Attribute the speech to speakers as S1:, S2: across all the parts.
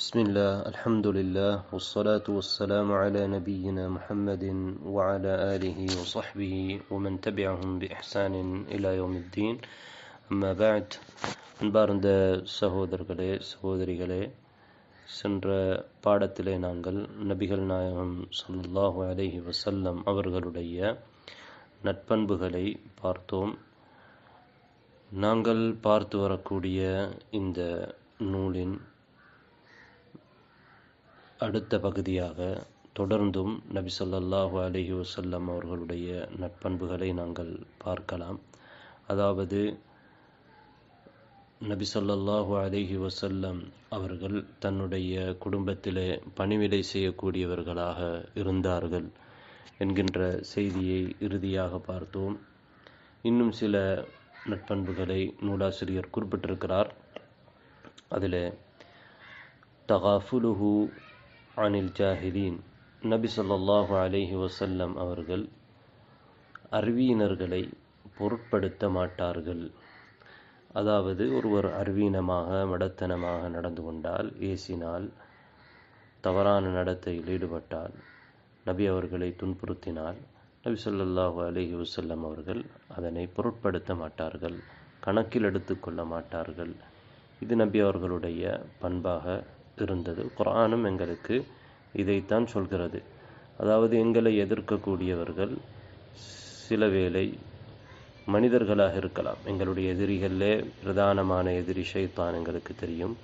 S1: بسم الله الحمد لله والصلاة والسلام على نبينا محمد وعلى آله وصحبه ومن تبعهم بإحسان إلى يوم الدين أما بعد அன்பார்ந்த சகோதரர்களே சகோதரிகளே சென்ற பாடத்திலே நாங்கள் நபிகள் நாயகம் ஸல்லல்லாஹு அலைஹி வஸல்லம் அவர்களுடைய நட்பண்புகளை பார்த்தோம் நாங்கள் பார்த்து வரக்கூடிய இந்த நூலின் அடுத்த பகுதியாக தொடர்ந்தும் நபி சொல்லாஹு அலஹி வசல்லம் அவர்களுடைய நட்பண்புகளை நாங்கள் பார்க்கலாம். அதாவது நபி ஸல்லல்லாஹு அலஹி வசல்லம் அவர்கள் தன்னுடைய குடும்பத்திலே பணிவிடை செய்யக்கூடியவர்களாக இருந்தார்கள் என்கின்ற செய்தியை இறுதியாக பார்த்தோம். இன்னும் சில நட்பண்புகளை நூலாசிரியர் குறிப்பிட்டிருக்கிறார். அதில் தகாஃபுலுஹு அனில் ஜாஹிலீன் நபி சொல்லாஹு அலைஹி வசல்லம் அவர்கள் அறிவியினர்களை பொருட்படுத்த மாட்டார்கள். அதாவது ஒருவர் அறிவீனமாக மடத்தனமாக நடந்து கொண்டால் ஏசினால் தவறான நடத்தையில் ஈடுபட்டால் நபி அவர்களை துன்புறுத்தினால் நபி சொல்லாஹு அலைஹி வசல்லம் அவர்கள் அதனை பொருட்படுத்த மாட்டார்கள் கணக்கில் எடுத்துக்கொள்ள மாட்டார்கள். இது நபி அவர்களுடைய பண்பாக இருந்தது குரானும் எங்களுக்கு இதைத்தான் சொல்கிறது. அதாவது எங்களை எதிர்க்கக்கூடியவர்கள் சில வேளை மனிதர்களாக இருக்கலாம். எங்களுடைய எதிரிகளிலே பிரதானமான எதிரி ஷைத்தான் எங்களுக்கு தெரியும்.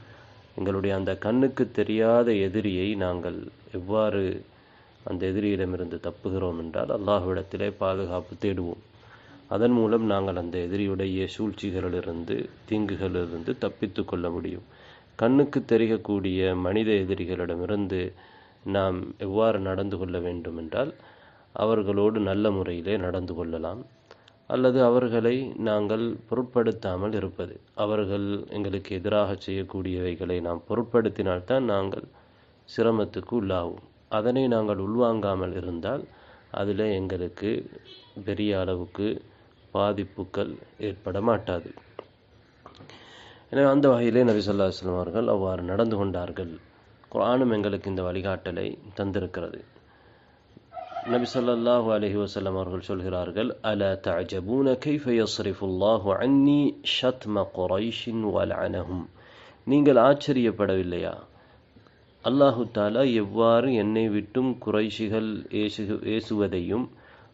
S1: எங்களுடைய அந்த கண்ணுக்கு தெரியாத எதிரியை நாங்கள் எவ்வாறு அந்த எதிரியிடமிருந்து தப்புகிறோம் என்றால் அல்லாஹ்விடத்திலே பாதுகாப்பு தேடுவோம். அதன் மூலம் நாங்கள் அந்த எதிரியுடைய சூழ்ச்சிகளிலிருந்து தீங்குகளிலிருந்து தப்பித்து கொள்ள முடியும். கண்ணுக்கு தெரியக்கூடிய மனித எதிரிகளிடமிருந்து நாம் எவ்வாறு நடந்து கொள்ள வேண்டும் என்றால் அவர்களோடு நல்ல முறையிலே நடந்து கொள்ளலாம். அல்லது அவர்களை நாங்கள் பொருட்படுத்தாமல் இருப்பது. அவர்கள் எங்களுக்கு எதிராக செய்யக்கூடியவைகளை நாம் பொருட்படுத்தினால்தான் நாங்கள் சிரமத்துக்கு உள்ளாகும் அதனை நாங்கள் உள்வாங்காமல் இருந்தால் அதில் எங்களுக்கு பெரிய அளவுக்கு பாதிப்புகள் ஏற்பட மாட்டாது. எனவே அந்த வகையிலே நபி சொல்லா அலுவலம் அவர்கள் அவ்வாறு நடந்து கொண்டார்கள். குரானும் எங்களுக்கு இந்த வழிகாட்டலை தந்திருக்கிறது. நபி சொல்லாஹு அலஹி வசல்லம் அவர்கள் சொல்கிறார்கள் அல தஜபூன கைஃபயஸ்ரிஃபுல்லாஹு அன்னி ஷத்ம குரைஷின் வலஅனஹும். நீங்கள் ஆச்சரியப்படவில்லையா? அல்லாஹு தாலா எவ்வாறு என்னை விட்டும் குறைஷிகள் ஏசு ஏசுவதையும்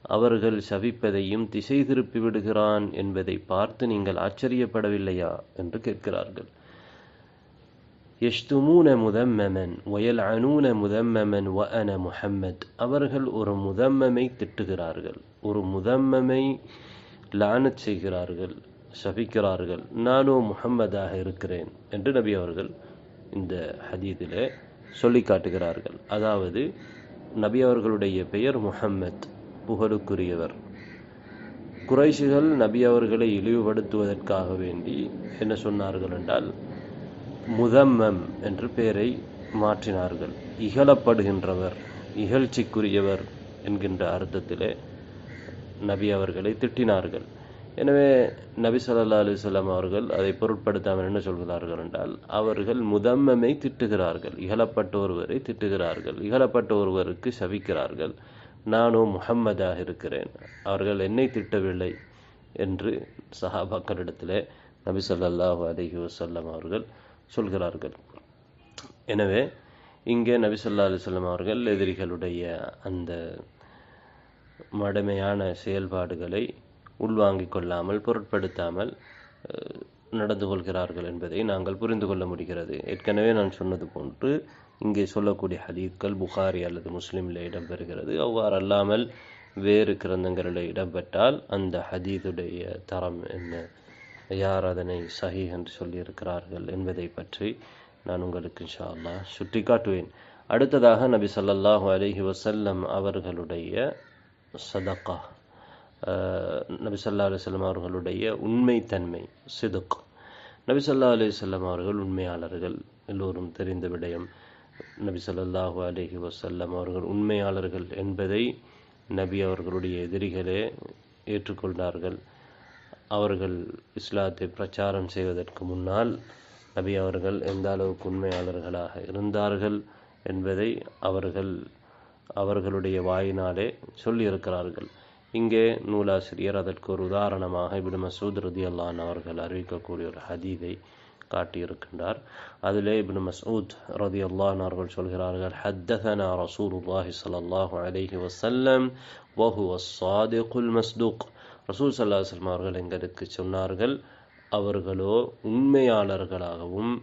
S1: அவர்கள் சபிப்பதையும் திசை திருப்பி விடுகிறான் என்பதை பார்த்து நீங்கள் ஆச்சரியப்படவில்லையா? என்று கேட்கிறார்கள். எஷ்துமூன முதம்மமன் ஒயல் அனூன முதம்மமன் வ அன முஹம்மத். அவர்கள் ஒரு முதம்மமை திட்டுகிறார்கள். ஒரு முதம்மமை லானச் செய்கிறார்கள் சபிக்கிறார்கள். நானோ முஹம்மதாக இருக்கிறேன் என்று நபி அவர்கள் இந்த ஹதீதிலே சொல்லி காட்டுகிறார்கள். அதாவது நபி அவர்களுடைய பெயர் முஹம்மத். புகழுக்குரியவர். குறைஷிகள் நபி அவர்களை இழிவுபடுத்துவதற்காக வேண்டி என்ன சொன்னார்கள் என்றால் முதம்மம் என்று பெயரை மாற்றினார்கள். இகழப்படுகின்றவர் இகழ்ச்சிக்குரியவர் என்கின்ற அர்த்தத்திலே நபி அவர்களை திட்டினார்கள். எனவே நபி சல்லா அலுவலாம் அவர்கள் அதை பொருட்படுத்தாமல் என்ன சொல்கிறார்கள் என்றால் அவர்கள் முதம்மமை திட்டுகிறார்கள். இகழப்பட்ட ஒருவரை திட்டுகிறார்கள். இகழப்பட்ட ஒருவருக்கு சபிக்கிறார்கள். நானும் முகம்மதாக இருக்கிறேன். அவர்கள் என்னை திட்டவில்லை என்று சஹாபாக்களிடத்திலே நபி சொல்லாஹு அலஹி வசல்லம் அவர்கள் சொல்கிறார்கள். எனவே இங்கே நபி சொல்லா அலுவலம் அவர்கள் எதிரிகளுடைய அந்த மடமையான செயல்பாடுகளை உள்வாங்கிக் கொள்ளாமல் பொருட்படுத்தாமல் நடந்து கொள்கிறார்கள் என்பதை நாங்கள் புரிந்து கொள்ள முடிகிறது. ஏற்கனவே நான் சொன்னது போன்று இங்கே சொல்லக்கூடிய ஹதீக்கள் புகாரி அல்லது முஸ்லீமில் இடம்பெறுகிறது. அவ்வாறு அல்லாமல் வேறு கிரந்தங்களில் இடம்பெற்றால் அந்த ஹதீதுடைய தரம் என்ன? யார் அதனை சஹி என்று சொல்லியிருக்கிறார்கள் என்பதை பற்றி நான் உங்களுக்கு இன்ஷா அல்லா சுட்டி காட்டுவேன் அடுத்ததாக நபி சல்லாஹூ அலஹி வசல்லம் அவர்களுடைய சதக்கா நபி சொல்லா அலுவலம் அவர்களுடைய உண்மைத்தன்மை சிதுக். நபி சொல்லா அலுவலம் அவர்கள் உண்மையாளர்கள் எல்லோரும் தெரிந்த விடயம். நபி சொல்லாஹு அலஹி வசல்லம் அவர்கள் உண்மையாளர்கள் என்பதை நபி அவர்களுடைய எதிரிகளே ஏற்றுக்கொண்டார்கள். அவர்கள் இஸ்லாத்தை பிரச்சாரம் செய்வதற்கு முன்னால் நபி அவர்கள் எந்த அளவுக்கு உண்மையாளர்களாக இருந்தார்கள் என்பதை அவர்கள் அவர்களுடைய வாயினாலே சொல்லியிருக்கிறார்கள். இங்கே நூலாசிரியர் அதற்கு ஒரு உதாரணமாக இபின் மசூத் ரதியல்லான் அவர்கள் அறிவிக்கக்கூடிய ஒரு ஹதீதை காட்டியிருக்கின்றார். அதிலே இப்னு மசூத் ரதியல்லான் அவர்கள் சொல்கிறார்கள் ஹத்ததனா ரசூலுல்லாஹி ஸல்லல்லாஹு அலைஹி வஸல்லம் வசல்லம் வஹு மஸ்தூக். ரசூல் ஸல்லல்லாஹு அலைஹி சல்லாஹ் அவர்கள் எங்களுக்கு சொன்னார்கள் அவர்களோ உண்மையாளர்களாகவும்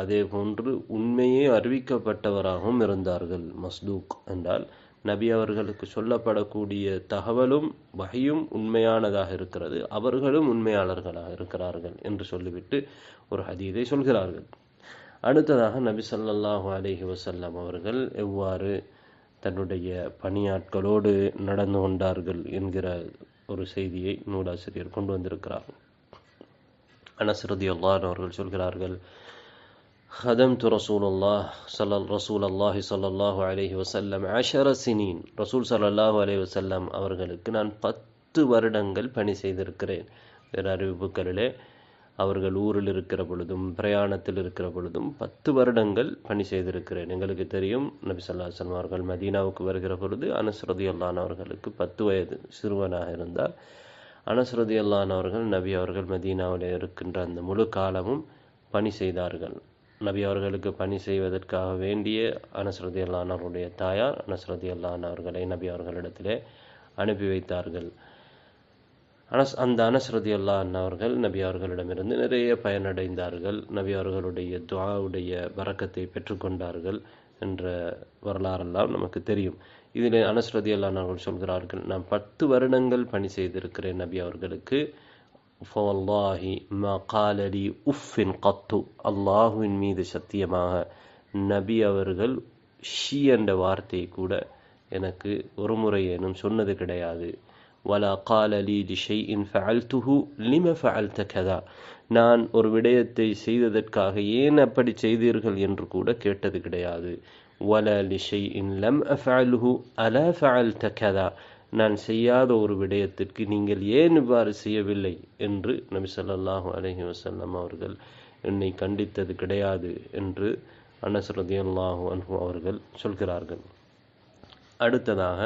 S1: அதே போன்று உண்மையே அறிவிக்கப்பட்டவராகவும் இருந்தார்கள் மஸ்தூக் என்றால் நபி அவர்களுக்கு சொல்லப்படக்கூடிய தகவலும் வகையும் உண்மையானதாக இருக்கிறது. அவர்களும் உண்மையாளர்களாக இருக்கிறார்கள் என்று சொல்லிவிட்டு ஒரு ஹதீதை சொல்கிறார்கள். அடுத்ததாக நபி சல்லாஹு அலைஹி வசல்லம் அவர்கள் எவ்வாறு தன்னுடைய பணியாட்களோடு நடந்து கொண்டார்கள் என்கிற ஒரு செய்தியை நூலாசிரியர் கொண்டு வந்திருக்கிறார். அனஸ் ரதியல்லாஹு அவர்கள் சொல்கிறார்கள் ஹதம்து ரசூலுல்லாஹ் சல்லல் ரசூல் அல்லாஹி சல்லாஹூ அலஹி வசல்லம் அஷர சினீன் ரசூல் சல்லாஹூ அலஹி வசல்லம் அவர்களுக்கு நான் பத்து வருடங்கள் பணி செய்திருக்கிறேன். வேறு அறிவிப்புகளிலே அவர்கள் ஊரில் இருக்கிற பொழுதும் பிரயாணத்தில் இருக்கிற பொழுதும் பத்து வருடங்கள் பணி செய்திருக்கிறேன். எங்களுக்கு தெரியும் நபி சல்லாஹன் அவர்கள் மதீனாவுக்கு வருகிற பொழுது அனஸ்ரதி அல்லான் அவர்களுக்கு பத்து வயது சிறுவனாக இருந்தார். அனஸ்ரதி அல்லான் அவர்கள் நபி அவர்கள் மதீனாவில் இருக்கின்ற அந்த முழு காலமும் பணி செய்தார்கள். நபி அவர்களுக்கு பணி செய்வதற்காக வேண்டிய அனஸ்ரதி அல்லானவருடைய தாயார் அனஸ்ரதி அல்லான் அவர்களை நபி அவர்களிடத்திலே அனுப்பி வைத்தார்கள். அனஸ் அந்த அனஸ்ரதி அல்லான் அவர்கள் நபி அவர்களிடமிருந்து நிறைய பயனடைந்தார்கள். நபி அவர்களுடைய துவாவுடைய வரக்கத்தை பெற்றுக்கொண்டார்கள் என்ற வரலாறெல்லாம் நமக்கு தெரியும். இதில் அனஸ்ரதி அல்லான் அவர்கள் சொல்கிறார்கள் நான் பத்து வருடங்கள் பணி செய்திருக்கிறேன் நபி அவர்களுக்கு. ஃபவல்லாஹி மா காலடி உஃபின் கத்து. அல்லாஹுவின் மீது சத்தியமாக நபி அவர்கள் ஷி என்ற வார்த்தை கூட எனக்கு ஒரு முறை முறையேனும் சொன்னது கிடையாது. வலா காலலி டிஷை இன் ஃபஅல்துஹு லிம ஃபஅல்த கதா. நான் ஒரு விடயத்தை செய்ததற்காக ஏன் அப்படி செய்தீர்கள் என்று கூட கேட்டது கிடையாது. வல லிஷை இன் லம் அஃபஅல்ஹு அல ஃபஅல்த கதா. நான் செய்யாத ஒரு விடயத்திற்கு நீங்கள் ஏன் இவ்வாறு செய்யவில்லை? என்று நபி சொல்லாஹு அலஹி வசல்லம் அவர்கள் என்னை கண்டித்தது கிடையாது என்று அனஸ் அன்ஹு அவர்கள் சொல்கிறார்கள். அடுத்ததாக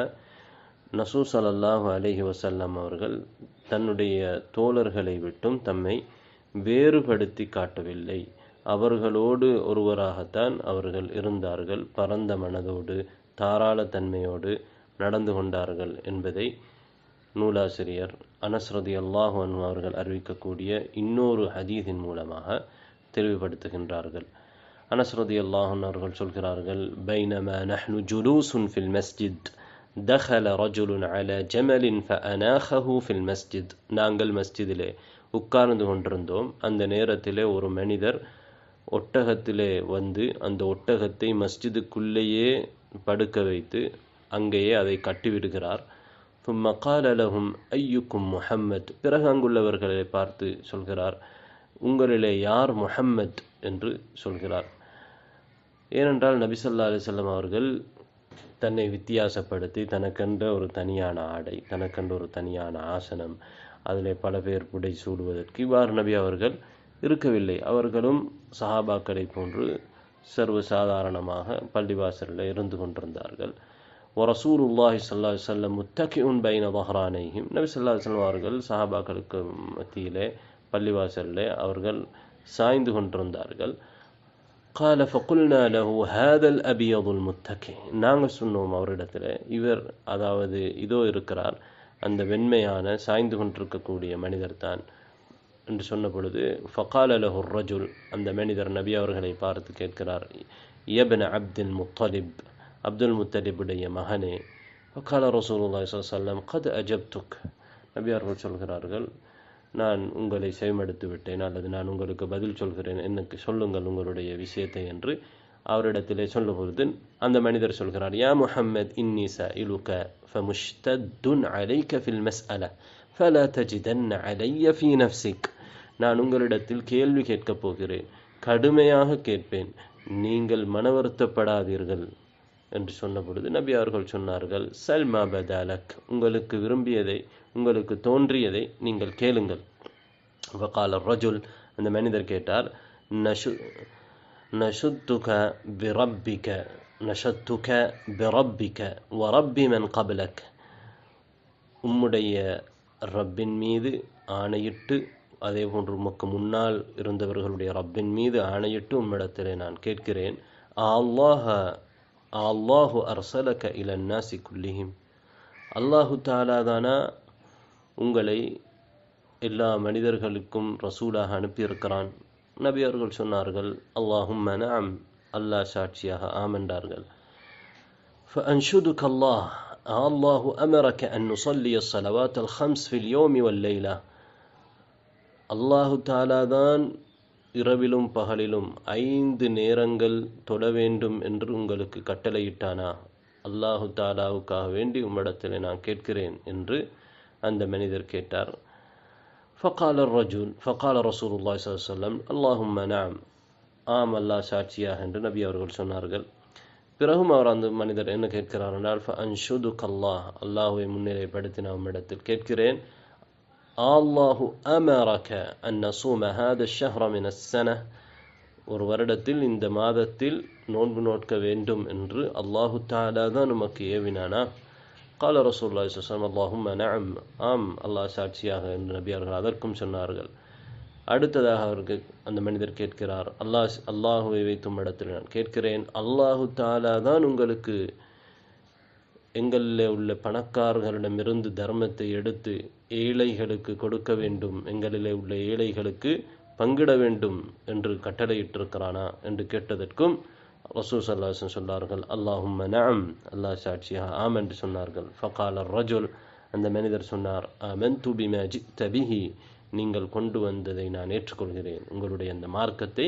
S1: நசூ சலல்லாஹு அலஹி வசல்லம் அவர்கள் தன்னுடைய தோழர்களை விட்டும் தம்மை வேறுபடுத்தி காட்டவில்லை. அவர்களோடு ஒருவராகத்தான் அவர்கள் இருந்தார்கள். பரந்த மனதோடு தாராள தன்மையோடு நடந்து கொண்டார்கள் என்பதை நூலாசிரியர் அனஸ்ரதி அல்லாஹன் அவர்கள் அறிவிக்கக்கூடிய இன்னொரு ஹதீதின் மூலமாக தெளிவுபடுத்துகின்றார்கள். அனஸ்ரதி அல்லாஹன் அவர்கள் சொல்கிறார்கள் பைனமா நஹ்னு ஜுலூசுன் ஃபில் மஸ்ஜித் தஹல ரஜுலுன் அல ஜமலின் ஃபஅனாஹஹு ஃபில் மஸ்ஜித். நாங்கள் மஸ்ஜிதிலே உட்கார்ந்து கொண்டிருந்தோம். அந்த நேரத்திலே ஒரு மனிதர் ஒட்டகத்திலே வந்து அந்த ஒட்டகத்தை மஸ்ஜிதுக்குள்ளேயே படுக்க வைத்து அங்கேயே அதை கட்டிவிடுகிறார் ثم قال لهم أيكم முஹம்மத் பிறகு அங்குள்ளவர்களை பார்த்து சொல்கிறார் உங்களிலே யார் முஹம்மத் என்று சொல்கிறார் ஏனென்றால் நபிசல்லா அலிசல்லம் அவர்கள் தன்னை வித்தியாசப்படுத்தி தனக்கென்ற ஒரு தனியான ஆடை தனக்கென்ற ஒரு தனியான ஆசனம் அதிலே பல பேர் புடை சூடுவதற்கு இவ்வாறு நபி அவர்கள் இருக்கவில்லை அவர்களும் சஹாபாக்களை போன்று சர்வ சாதாரணமாக பள்ளிவாசலில் இருந்து கொண்டிருந்தார்கள் ஒரசூர் உல்லாஹி சல்லா செல்லம் முத்தகி உன் பைன பஹ்ரானையும் நபி சொல்லா செல்லம் அவர்கள் சஹாபாக்களுக்கு மத்தியிலே பள்ளிவாசலில் அவர்கள் சாய்ந்து கொண்டிருந்தார்கள். கால ஃபகுல்னா லஹு ஹேதல் அபியதுல் முத்தகி நாங்கள் சொன்னோம் அவரிடத்தில் இவர் அதாவது இதோ இருக்கிறார். அந்த வெண்மையான சாய்ந்து கொண்டிருக்கக்கூடிய மனிதர் தான் என்று சொன்ன பொழுது ஃபகால லஹு ரஜுல் அந்த மனிதர் நபி அவர்களை பார்த்து கேட்கிறார் யபன அப்தின் முத்தலிப் அப்துல் முத்தலிபுடைய மகனே ஃபகால ரசூலுல்லாய் ஸல்லல்லாஹு அலைஹி கத் அஜப்துக் நபி அவர்கள் சொல்கிறார்கள் நான் உங்களை செவிமடுத்து விட்டேன் அல்லது நான் உங்களுக்கு பதில் சொல்கிறேன் எனக்கு சொல்லுங்கள் உங்களுடைய விஷயத்தை என்று அவரிடத்திலே சொல்லும்பொழுது அந்த மனிதர் சொல்கிறார் யா முஹம்மத் இன்னி இலுக ஃபமுஷ்தத்துன் அலைக்க ஃபில் மஸ்அல ஃபலா தஜிதன் அலைய ஃபீ நஃப்சிக் நான் உங்களிடத்தில் கேள்வி கேட்கப் போகிறேன் கடுமையாக கேட்பேன் நீங்கள் மனவருத்தப்படாதீர்கள் என்று சொன்னபொழுது நபி அவர்கள் சொன்னார்கள் சல்மா பதாலக் உங்களுக்கு விரும்பியதை உங்களுக்கு தோன்றியதை நீங்கள் கேளுங்கள். வகால ரஜுல் அந்த மனிதர் கேட்டார் நஷு நஷுத்துக பிரப்பிக்க நஷத்துக பிரப்பிக்க வரப்பி மன் கபலக். உம்முடைய ரப்பின் மீது ஆணையிட்டு அதே போன்று உமக்கு முன்னால் இருந்தவர்களுடைய ரப்பின் மீது ஆணையிட்டு உம்மிடத்திலே நான் கேட்கிறேன் அல்லாஹ அல்லாஹு அர்சலக இலன் நாசி குல்லிஹிம் அல்லாஹு தாலாதானா உங்களை எல்லா மனிதர்களுக்கும் ரசூலாக அனுப்பியிருக்கிறான் நபி அவர்கள் சொன்னார்கள் அல்லாஹும் நஅம் அல்லாஹ் சாட்சியாக ஆம் என்றார்கள் فأنشدك الله الله أمرك أن نصلي الصلوات الخمس في اليوم والليلة அல்லாஹு தாலாதான் இரவிலும் பகலிலும் ஐந்து நேரங்கள் தொட வேண்டும் என்று உங்களுக்கு கட்டளையிட்டானா? அல்லாஹு தாலாவுக்காக வேண்டி உம்மிடத்தில் நான் கேட்கிறேன் என்று அந்த மனிதர் கேட்டார். ஃபகால ரஜூல் ஃபகால ரசூலுல்லாய் சொல்லம் அல்லாஹும் நாம் ஆம் அல்லா சாட்சியாக என்று நபி அவர்கள் சொன்னார்கள். பிறகும் அவர் அந்த மனிதர் என்ன கேட்கிறார் என்றால் அன்ஷுது கல்லா அல்லாஹுவை முன்னிலைப்படுத்தி நான் உம்மிடத்தில் கேட்கிறேன். அல்லாஹு அமரக அந்நசூம ஹாத ஷஹ்ரமின சன ஒரு வருடத்தில் இந்த மாதத்தில் நோன்பு நோட்க வேண்டும் என்று அல்லாஹு தாலா தான் நமக்கு ஏவினானா? கால ரசூல்லா சுசம் அல்லாஹும் நஅம் ஆம் அல்லாஹ் சாட்சியாக என்று நபி அவர்கள் அதற்கும் சொன்னார்கள். அடுத்ததாக அவருக்கு அந்த மனிதர் கேட்கிறார் அல்லாஹ் அல்லாஹுவை வைத்தும் இடத்தில் நான் கேட்கிறேன் அல்லாஹு தாலா தான் உங்களுக்கு எங்களில் உள்ள பணக்காரர்களிடமிருந்து தர்மத்தை எடுத்து ஏழைகளுக்கு கொடுக்க வேண்டும். எங்களிலே உள்ள ஏழைகளுக்கு பங்கிட வேண்டும் என்று கட்டளையிட்டிருக்கிறானா என்று கேட்டதற்கும் ரசூல் சல்லாஹன் சொன்னார்கள் அல்லாஹும் நஅம். அல்லாஹ் சாட்சியா ஆம் என்று சொன்னார்கள். ஃபகால ரஜுல் அந்த மனிதர் சொன்னார் ஆமன் துபிமா ஜித்தபிஹி நீங்கள் கொண்டு வந்ததை நான் ஏற்றுக்கொள்கிறேன். உங்களுடைய அந்த மார்க்கத்தை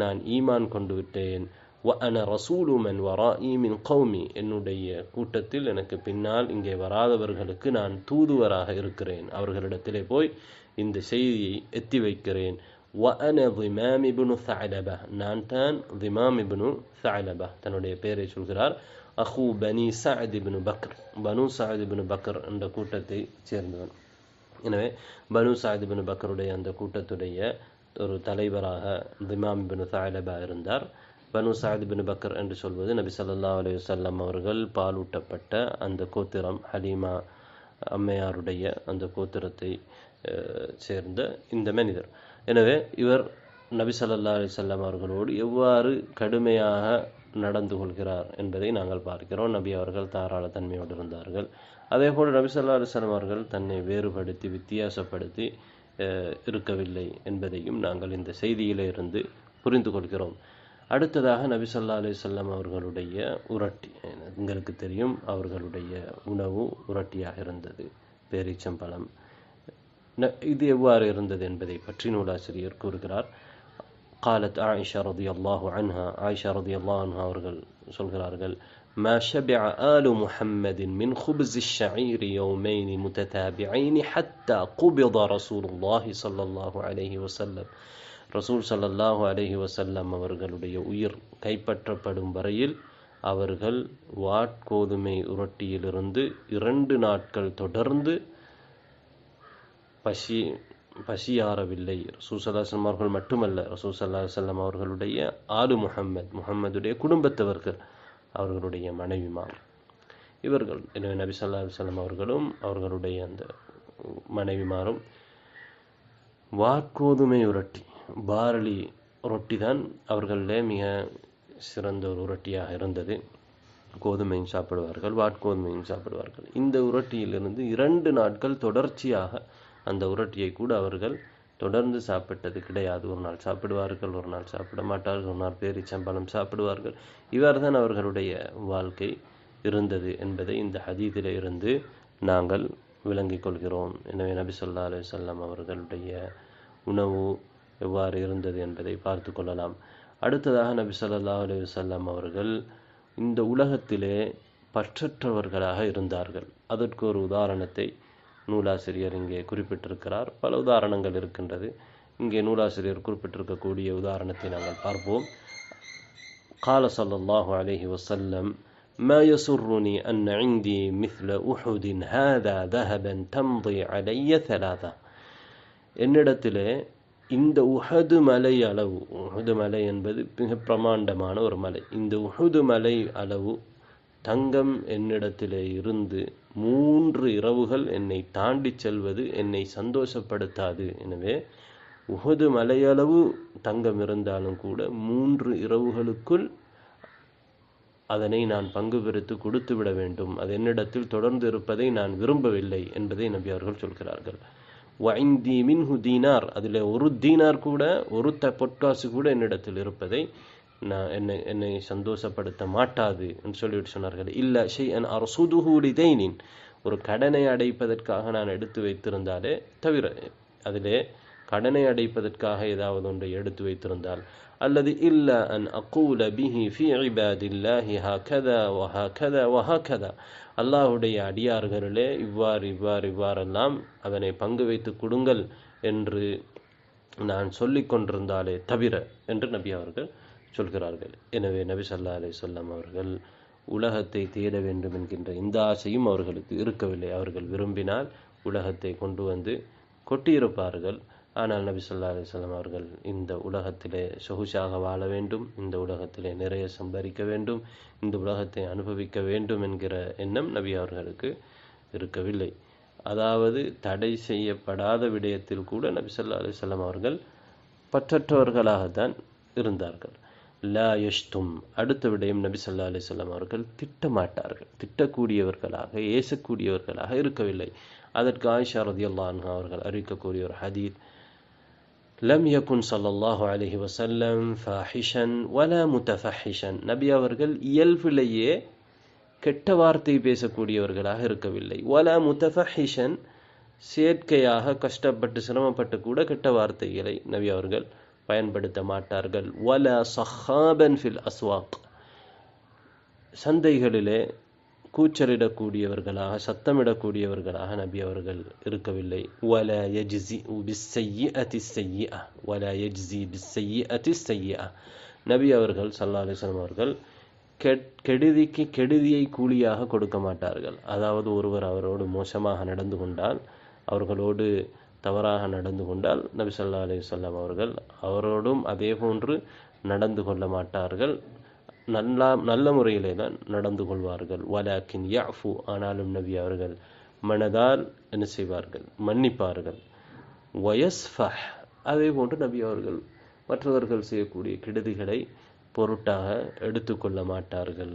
S1: நான் ஈமான் கொண்டு விட்டேன். வ அன ரசூலு மன் வராஇ மின் கௌமி என்னுடைய கூட்டத்தில் எனக்கு பின்னால் இங்கே வராதவர்களுக்கு நான் தூதுவராக இருக்கிறேன் அவர்களிடத்திலே போய் இந்த செய்தியை எத்தி வைக்கிறேன் وأنا ضمام بن ثعلبة நான் தான் ضمام بن ثعلبة தன்னுடைய பெயரை சொல்கிறார் அஹூ Bani Saad ibn Bakr Banu Saad ibn Bakr என்ற கூட்டத்தை சேர்ந்தவன் எனவே பனு சஅத் இப்னு பக்ருடைய அந்த கூட்டத்துடைய ஒரு தலைவராக திமாம் பின் தாலபா இருந்தார் பனு சாயத் பின் பக்கர் என்று சொல்வது நபி சல்லா அலி வல்லம் அவர்கள் பாலூட்டப்பட்ட அந்த கோத்திரம் ஹலீமா அம்மையாருடைய அந்த கோத்திரத்தை சேர்ந்த இந்த மனிதர். எனவே இவர் நபி சல்லா அலைஹி அவர்களோடு எவ்வாறு கடுமையாக நடந்து கொள்கிறார் என்பதை நாங்கள் பார்க்கிறோம். நபி அவர்கள் தாராள தன்மையோடு இருந்தார்கள். அதே போல் நபி சொல்லா அலைஹி அவர்கள் தன்னை வேறுபடுத்தி வித்தியாசப்படுத்தி இருக்கவில்லை என்பதையும் நாங்கள் இந்த செய்தியிலே இருந்து புரிந்து கொள்கிறோம். அடுத்ததாக நபி ஸல்லல்லாஹு அலைஹி வஸல்லம் அவர்களுடைய உரட்டி எங்களுக்கு தெரியும் அவர்களுடைய உணவு உரட்டியாக இருந்தது பேரீச்சம்பழம் ந- இது எவ்வாறு இருந்தது என்பதை பற்றி நூலாசிரியர் கூறுகிறார் قالت عائشة رضي الله عنها عائشة رضي الله عنها அவர்கள் சொல்கிறார்கள் ما شبع آل محمد من خبز الشعير يومين متتابعين حتى قبض رسول الله صلى الله عليه وسلم ரசூல் ஸல்லல்லாஹு அலஹி வசல்லம் அவர்களுடைய உயிர் கைப்பற்றப்படும் வரையில் அவர்கள் வாட்கோதுமை உரட்டியிலிருந்து இரண்டு நாட்கள் தொடர்ந்து பசி பசியாறவில்லை. ரசூல் சல்லாஹம் அவர்கள் மட்டுமல்ல ரசூல் சல்லா செல்லம் அவர்களுடைய ஆலு முஹம்மத் முகம்மதுடைய குடும்பத்தவர்கள் அவர்களுடைய மனைவிமார். இவர்கள் எனவே நபி சல்லா செல்லம் அவர்களும் அவர்களுடைய அந்த மனைவிமாரும் வார்கோதுமை உரட்டி பார்லி ரொட்டி தான் அவர்களிலே மிக சிறந்த ஒரு உரட்டியாக இருந்தது. கோதுமையும் சாப்பிடுவார்கள் வாட்கோதுமையும் சாப்பிடுவார்கள். இந்த உரட்டியிலிருந்து இரண்டு நாட்கள் தொடர்ச்சியாக அந்த உரட்டியை கூட அவர்கள் தொடர்ந்து சாப்பிட்டது கிடையாது. ஒரு நாள் சாப்பிடுவார்கள் ஒரு நாள் சாப்பிட மாட்டார்கள் ஒரு நாள் பேரிச்சம்பழம் சாப்பிடுவார்கள். இவ்வாறுதான் அவர்களுடைய வாழ்க்கை இருந்தது என்பதை இந்த ஹதீதிலே இருந்து நாங்கள் விளங்கிக் கொள்கிறோம். எனவே நபி சொல்லா அலைஹி அவர்களுடைய உணவு எவ்வாறு இருந்தது என்பதை பார்த்து கொள்ளலாம் அடுத்ததாக நபி ஸல்லல்லாஹு அலைஹி வஸல்லம் அவர்கள் இந்த உலகத்திலே பற்றற்றவர்களாக இருந்தார்கள் அதற்கு ஒரு உதாரணத்தை நூலாசிரியர் இங்கே குறிப்பிட்டிருக்கிறார் பல உதாரணங்கள் இருக்கின்றது இங்கே நூலாசிரியர் குறிப்பிட்டிருக்கக்கூடிய உதாரணத்தை நாங்கள் பார்ப்போம் قال صلى الله عليه وسلم ما يسرني أن عندي مثل أحد هذا ذهبا تمضي علي ثلاثة என்னிடத்திலே இந்த உஹது மலை அளவு உஹது மலை என்பது மிக பிரமாண்டமான ஒரு மலை. இந்த உஹது மலை அளவு தங்கம் என்னிடத்திலே இருந்து மூன்று இரவுகள் என்னை தாண்டிச் செல்வது என்னை சந்தோஷப்படுத்தாது. எனவே உஹது மலையளவு தங்கம் இருந்தாலும் கூட மூன்று இரவுகளுக்குள் அதனை நான் பங்கு பிரித்து கொடுத்து விட வேண்டும். அது என்னிடத்தில் தொடர்ந்து இருப்பதை நான் விரும்பவில்லை என்பதை நபி அவர்கள் சொல்கிறார்கள். வைந்தி மின்ஹு தீனார் அதில் ஒரு தீனார் கூட ஒரு த பொற்காசு கூட என்னிடத்தில் இருப்பதை நான் என்னை என்னை சந்தோஷப்படுத்த மாட்டாது என்று சொல்லிவிட்டு சொன்னார்கள். இல்லை ஷெய் அன் அரசுதுஹூடி ஒரு கடனை அடைப்பதற்காக நான் எடுத்து வைத்திருந்தாலே தவிர அதிலே கடனை அடைப்பதற்காக ஏதாவது ஒன்றை எடுத்து வைத்திருந்தால். அல்லது இல்ல அன் அக்கூல பிஹி ஃபி இபாதில்லாஹி ஹாகதா வஹாகதா வஹாகதா அல்லாஹுடைய அடியார்களே இவ்வாறு இவ்வாறு இவ்வாறெல்லாம் அதனை பங்கு வைத்து கொடுங்கள் என்று நான் சொல்லிக் கொண்டிருந்தாலே தவிர என்று நபி அவர்கள் சொல்கிறார்கள். எனவே நபி சல்லா அலை சொல்லாம் அவர்கள் உலகத்தை தேட வேண்டும் என்கின்ற இந்த ஆசையும் அவர்களுக்கு இருக்கவில்லை. அவர்கள் விரும்பினால் உலகத்தை கொண்டு வந்து கொட்டியிருப்பார்கள். ஆனால் நபி சொல்லா அலிஸ்லாம் அவர்கள் இந்த உலகத்திலே சொகுசாக வாழ வேண்டும் இந்த உலகத்திலே நிறைய சம்பாதிக்க வேண்டும் இந்த உலகத்தை அனுபவிக்க வேண்டும் என்கிற எண்ணம் நபி அவர்களுக்கு இருக்கவில்லை. அதாவது தடை செய்யப்படாத விடயத்தில் கூட நபி சொல்லா அலிஸ்லாம் அவர்கள் பற்றற்றவர்களாகத்தான் இருந்தார்கள். லா யஷ்தும் அடுத்த விடயம் நபி சொல்லா அலிஸ்லாம் அவர்கள் திட்டமாட்டார்கள். திட்டக்கூடியவர்களாக ஏசக்கூடியவர்களாக இருக்கவில்லை. அதற்கு ஆயிஷா ரதி அவர்கள் அறிவிக்கக்கூடிய ஒரு ஹதீத் லம் யகுன் சல்லல்லாஹு அலஹி வசல்லம் ஃபாஹிஷன் வல முத்தஃபஹிஷன் நபி அவர்கள் இயல்பிலேயே கெட்ட வார்த்தை பேசக்கூடியவர்களாக இருக்கவில்லை. வல முத்தஃபஹிஷன் செயற்கையாக கஷ்டப்பட்டு சிரமப்பட்டு கூட கெட்ட வார்த்தைகளை நபி அவர்கள் பயன்படுத்த மாட்டார்கள். வல சஹாபன் ஃபில் அஸ்வாக் சந்தைகளிலே கூச்சலிடக்கூடியவர்களாக சத்தமிடக்கூடியவர்களாக நபி அவர்கள் இருக்கவில்லை. வல யஜ்சி பிஸ்ஸையிஅதி ஸையிஅ வல யஜ்சி பிஸ்ஸையிஅதி ஸையிஅ. நபி அவர்கள் சல்லா அலிஸ்லாம் அவர்கள் கெடுதிக்கு கெடுதியை கூலியாக கொடுக்க மாட்டார்கள். அதாவது ஒருவர் அவரோடு மோசமாக நடந்து கொண்டால் அவர்களோடு தவறாக நடந்து கொண்டால் நபி ஸல்லல்லாஹு அலி வஸல்லம் அவர்கள் அவரோடும் அதே போன்று நடந்து கொள்ள மாட்டார்கள். நல்லா நல்ல முறையிலே தான் நடந்து கொள்வார்கள். வலாக்கின் யாஃபு ஆனாலும் நபி அவர்கள் மனதால் என்ன செய்வார்கள்? மன்னிப்பார்கள். வயஸ்ஃபஹ் அதே போன்று நபி அவர்கள் மற்றவர்கள் செய்யக்கூடிய கெடுதிகளை பொருட்டாக எடுத்துக்கொள்ள மாட்டார்கள்.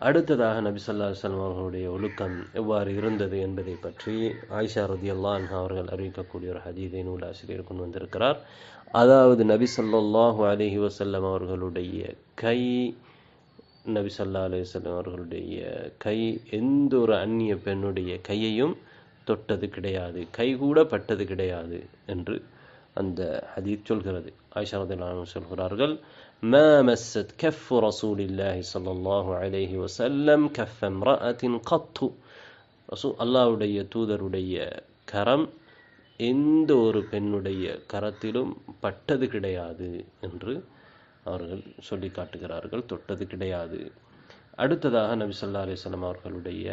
S1: அடுத்ததாக நபி சொல்லா வல்லம் அவர்களுடைய ஒழுக்கம் எவ்வாறு இருந்தது என்பதை பற்றி ஆயிஷா ரதி அல்லான் அவர்கள் அறிவிக்கக்கூடிய ஒரு ஹதீதை நூலாசிரியர் கொண்டு வந்திருக்கிறார். அதாவது நபி சொல்லாஹு அலஹி வசல்லம் அவர்களுடைய கை நபி சொல்லா அலுவலம் அவர்களுடைய கை எந்த ஒரு அந்நிய பெண்ணுடைய கையையும் தொட்டது கிடையாது கை கூட பட்டது கிடையாது என்று அந்த ஹதீத் சொல்கிறது. ஆயிஷா ரதி சொல்கிறார்கள் ما مست كف رسول الله صلى الله عليه وسلم كف امرأة قط ரசூ அல்லாவுடைய தூதருடைய கரம் எந்த ஒரு பெண்ணுடைய கரத்திலும் பட்டது கிடையாது என்று அவர்கள் சொல்லி காட்டுகிறார்கள் தொட்டது கிடையாது அடுத்ததாக நபி சொல்லா அலிஸ்லாம் அவர்களுடைய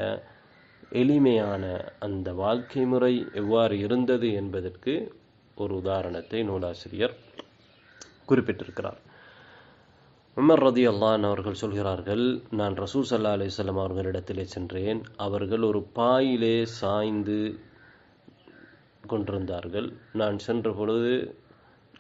S1: எளிமையான அந்த வாழ்க்கை முறை எவ்வாறு இருந்தது என்பதற்கு ஒரு உதாரணத்தை நூலாசிரியர் குறிப்பிட்டிருக்கிறார் உமர் ரதி அல்லான் அவர்கள் சொல்கிறார்கள் நான் ரசூல் சல்லா அலிசல்லாம் அவர்களிடத்திலே சென்றேன். அவர்கள் ஒரு பாயிலே சாய்ந்து கொண்டிருந்தார்கள். நான் சென்ற பொழுது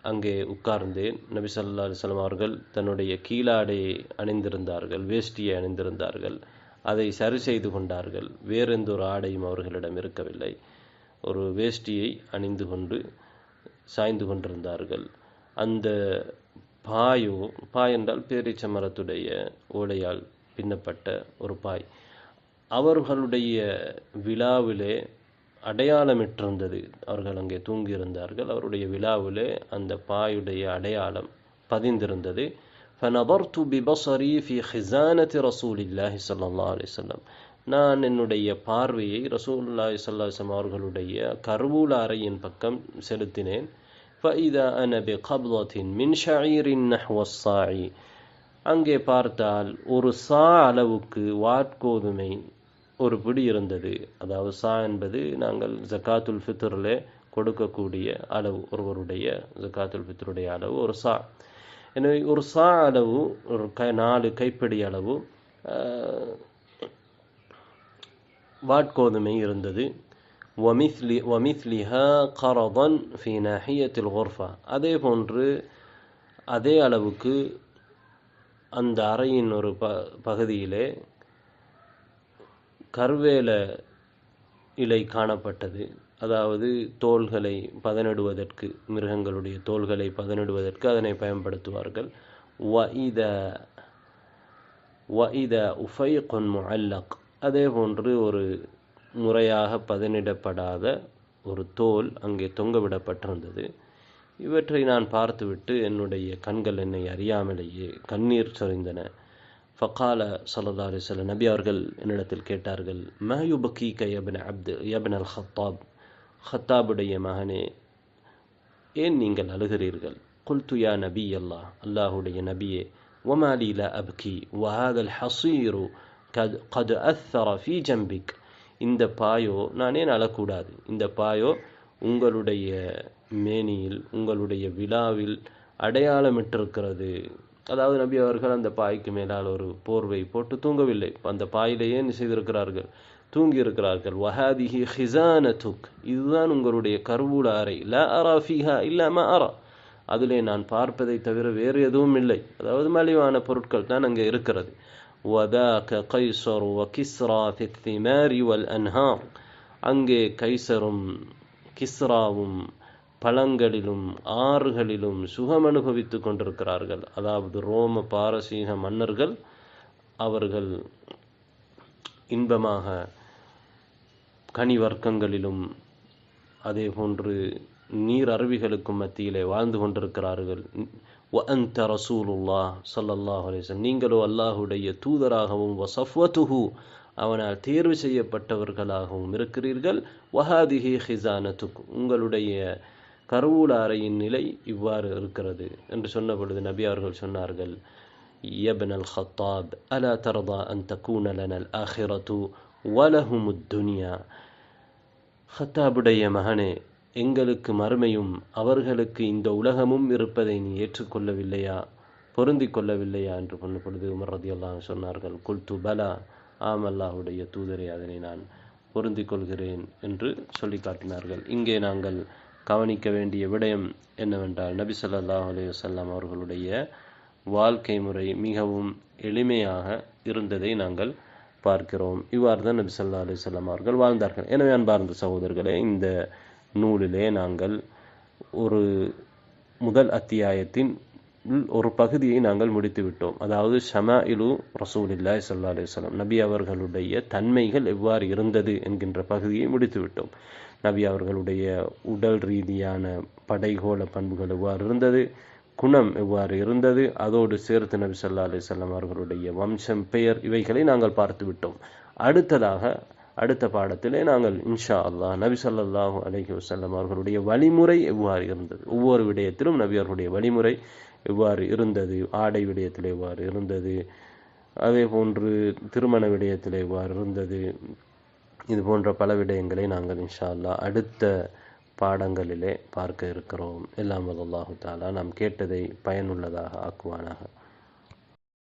S1: அங்கே உட்கார்ந்தேன். நபி சல்லா அலிஸ்லாம் அவர்கள் தன்னுடைய கீழாடையை அணிந்திருந்தார்கள் வேஷ்டியை அணிந்திருந்தார்கள். அதை சரி செய்து கொண்டார்கள். வேறெந்த ஒரு ஆடையும் அவர்களிடம் இருக்கவில்லை. ஒரு வேஷ்டியை அணிந்து கொண்டு சாய்ந்து கொண்டிருந்தார்கள். அந்த பாயோ பாய் என்றால் பேரீச்ச மரத்துடைய ஓலையால் பின்னப்பட்ட ஒரு பாய் அவர்களுடைய விழாவிலே அடையாளமிட்டிருந்தது அவர்கள் அங்கே தூங்கியிருந்தார்கள் அவருடைய விழாவிலே அந்த பாயுடைய அடையாளம் பதிந்திருந்தது فنظرت ببصري في خزانة رسول الله صلى الله عليه وسلم நான் என்னுடைய பார்வையை ரசூலுல்லாஹி ஸல்லல்லாஹு அலைஹி வஸல்லம் அவர்களுடைய கருவூல அறையின் பக்கம் செலுத்தினேன் فإذا أنا بقبضة من شعير نحو الصاع அங்கே பார்த்தால் ஒரு சா அளவுக்கு வாட்கோதுமை ஒரு பிடி இருந்தது அதாவது சா என்பது நாங்கள் ஜக்காத்துல் ஃபித்ரில் கொடுக்கக்கூடிய அளவு ஒருவருடைய ஜக்காத்துல் ஃபித்ருடைய அளவு ஒரு சா எனவே ஒரு சா அளவு ஒரு க நாலு கைப்பிடி அளவு ஆஹ், வாட்கோதுமை இருந்தது ومثل ومثلها قرضا في ناحية الغرفة அதே போன்று அதே அளவுக்கு அந்த அறையின் ஒரு ப பகுதியிலே கருவேல இலை காணப்பட்டது அதாவது தோள்களை பதனிடுவதற்கு மிருகங்களுடைய தோள்களை பதனிடுவதற்கு அதனை பயன்படுத்துவார்கள் வஇத வஇத உஃபைகுன் முஅல்லக் அதே போன்று ஒரு முறையாக பதனிடப்படாத ஒரு தோல் அங்கே தொங்கவிடப்பட்டிருந்தது. இவற்றை நான் பார்த்துவிட்டு என்னுடைய கண்கள் என்னை அறியாமலேயே கண்ணீர் சொரிந்தன. ஃபக்கால சல்லா சில நபி அவர்கள் என்னிடத்தில் கேட்டார்கள் மஹயூ பக்கி கயபின் அப்து யபின் அல் ஹத்தாப் ஹத்தாபுடைய மகனே ஏன் நீங்கள் அழுகிறீர்கள்? குல்துயா நபி அல்லா அல்லாஹுடைய நபியே ஒமாலில அப்கி வஹாதல் ஹசீரு கத் கது அத்தர ஃபி ஜம்பிக். இந்த பாயோ நானே நலக்கூடாது. அழக்கூடாது இந்த பாயோ உங்களுடைய மேனியில் உங்களுடைய விழாவில் அடையாளமிட்டிருக்கிறது. அதாவது நபி அவர்கள் அந்த பாய்க்கு மேலால் ஒரு போர்வை போட்டு தூங்கவில்லை. அந்த பாயிலேயே என்ன செய்திருக்கிறார்கள் தூங்கி இருக்கிறார்கள் வஹாதிஹி ஹிசானதுக். இதுதான் உங்களுடைய கருவூல அறை. ல அரா ஃபீஹா இல்லாம அரா. அதிலே நான் பார்ப்பதை தவிர வேறு எதுவும் இல்லை. அதாவது மலிவான பொருட்கள் தான் அங்கே இருக்கிறது. வதாக்க கைசர் வ கிஸ்ரா ஃபித்திமாரி வல் அன்ஹார் அங்கே கைசரும் கிஸ்ராவும் பழங்களிலும் ஆறுகளிலும் சுகம் அனுபவித்துக் கொண்டிருக்கிறார்கள். அதாவது ரோம பாரசீக மன்னர்கள் அவர்கள் இன்பமாக கனி வர்க்கங்களிலும் அதே போன்று நீர் அருவிகளுக்கும் மத்தியிலே வாழ்ந்து கொண்டிருக்கிறார்கள். وأنت رسول الله صلى الله عليه وسلم நீங்களோ அல்லாஹுடைய தூதராகவும் வசஃவத்துஹு அவனால் தேர்வு செய்யப்பட்டவர்களாகவும் இருக்கிறீர்கள் வஹாதிஹி ஹிசானத்துக் உங்களுடைய கருவூல அறையின் நிலை இவ்வாறு இருக்கிறது என்று சொன்ன பொழுது நபி அவர்கள் சொன்னார்கள் யப்ன அல் ஹத்தாப் அலா தர்தா அன் தக்கூன லன அல் ஆஹிரத்து வலஹும் துனியா ஹத்தாபுடைய மகனே எங்களுக்கு மறுமையும் அவர்களுக்கு இந்த உலகமும் இருப்பதை நீ ஏற்றுக்கொள்ளவில்லையா? பொருந்திக் கொள்ளவில்லையா? என்று பொண்ணு பொழுது உமர் சொன்னார்கள். குல்து பலா ஆம் அல்லாஹுடைய தூதரே அதனை நான் பொருந்திக் கொள்கிறேன் என்று சொல்லி காட்டினார்கள். இங்கே நாங்கள் கவனிக்க வேண்டிய விடயம் என்னவென்றால் நபி சொல்லாஹ் அலையுசல்லாம் அவர்களுடைய வாழ்க்கை முறை மிகவும் எளிமையாக இருந்ததை நாங்கள் பார்க்கிறோம். இவ்வாறு தான் நபி சொல்லா அலுவலாம் அவர்கள் வாழ்ந்தார்கள். எனவே அன்பார்ந்த சகோதரர்களே இந்த நூலிலே நாங்கள் ஒரு முதல் அத்தியாயத்தின் ஒரு பகுதியை நாங்கள் முடித்துவிட்டோம். அதாவது ஷமா இலு ரசூலில்லாய் சல்லா அலுவலம் நபி அவர்களுடைய தன்மைகள் எவ்வாறு இருந்தது என்கின்ற பகுதியை முடித்துவிட்டோம். நபி அவர்களுடைய உடல் ரீதியான படைகோல பண்புகள் எவ்வாறு இருந்தது குணம் எவ்வாறு இருந்தது அதோடு சேர்த்து நபி சொல்லா அலுவலம் அவர்களுடைய வம்சம் பெயர் இவைகளை நாங்கள் பார்த்து விட்டோம் அடுத்ததாக அடுத்த பாடத்திலே நாங்கள் இன்ஷா அல்லாஹ் நபி ஸல்லல்லாஹு அலஹி வசல்லம் அவர்களுடைய வழிமுறை எவ்வாறு இருந்தது? ஒவ்வொரு விடயத்திலும் நபி அவர்களுடைய வழிமுறை எவ்வாறு இருந்தது? ஆடை விடயத்தில் எவ்வாறு இருந்தது? அதே போன்று திருமண விடயத்தில் எவ்வாறு இருந்தது? இது போன்ற பல விடயங்களை நாங்கள் இன்ஷா அல்லாஹ் அடுத்த பாடங்களிலே பார்க்க இருக்கிறோம். எல்லாம் அல்லாஹு தாலா நாம் கேட்டதை பயனுள்ளதாக ஆக்குவானாக.